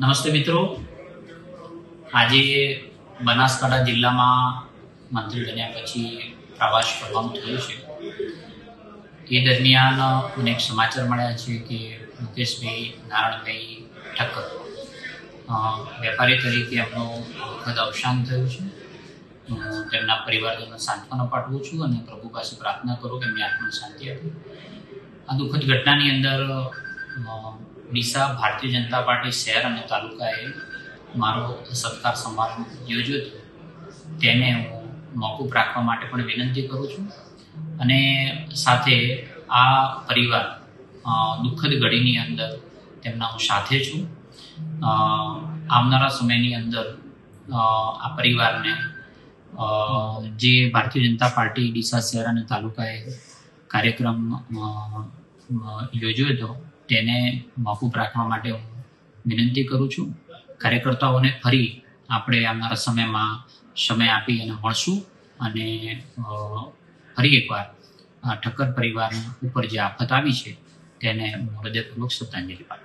નમસ્તે મિત્રો. આજે બનાસકાંઠા જિલ્લામાં મંત્રી બન્યા પછી પ્રવાસ કરવાનું થયું છે. એ દરમિયાન મને એક સમાચાર મળ્યા છે કે મુકેશભાઈ નારાયણભાઈ ઠક્કર વેપારી તરીકે એમનો દુઃખદ અવસાન થયું છે. તેમના પરિવારજનો સાંત્વના પાઠવું છું અને પ્રભુ પાસે પ્રાર્થના કરું કે એમની આત્મા શાંતિ આપે. આ દુઃખદ ઘટનાની અંદર ડીસા ભારતીય જનતા પાર્ટી શહેર અને તાલુકાએ મારો સત્કાર સમારંભ યોજ્યો હતો. તેને હું મોકૂફ રાખવા માટે પણ વિનંતી કરું છું અને સાથે આ પરિવાર દુઃખદ ઘડીની અંદર તેમના હું સાથે છું. આવનારા સમયની અંદર આ પરિવારને જે ભારતીય જનતા પાર્ટી ડીસા શહેર અને તાલુકાએ કાર્યક્રમ યોજ્યો હતો તેને મોકૂફ રાખવા માટે હું વિનંતી કરું છું. કાર્યકર્તાઓને ફરી આપણે આવનારા સમયમાં સમય આપી અને મળશું અને ફરી એકવાર ઠક્કર પરિવાર ઉપર જે આફત આવી છે, તેને હૃદયપૂર્વક શ્રદ્ધાંજલિ પાઠવું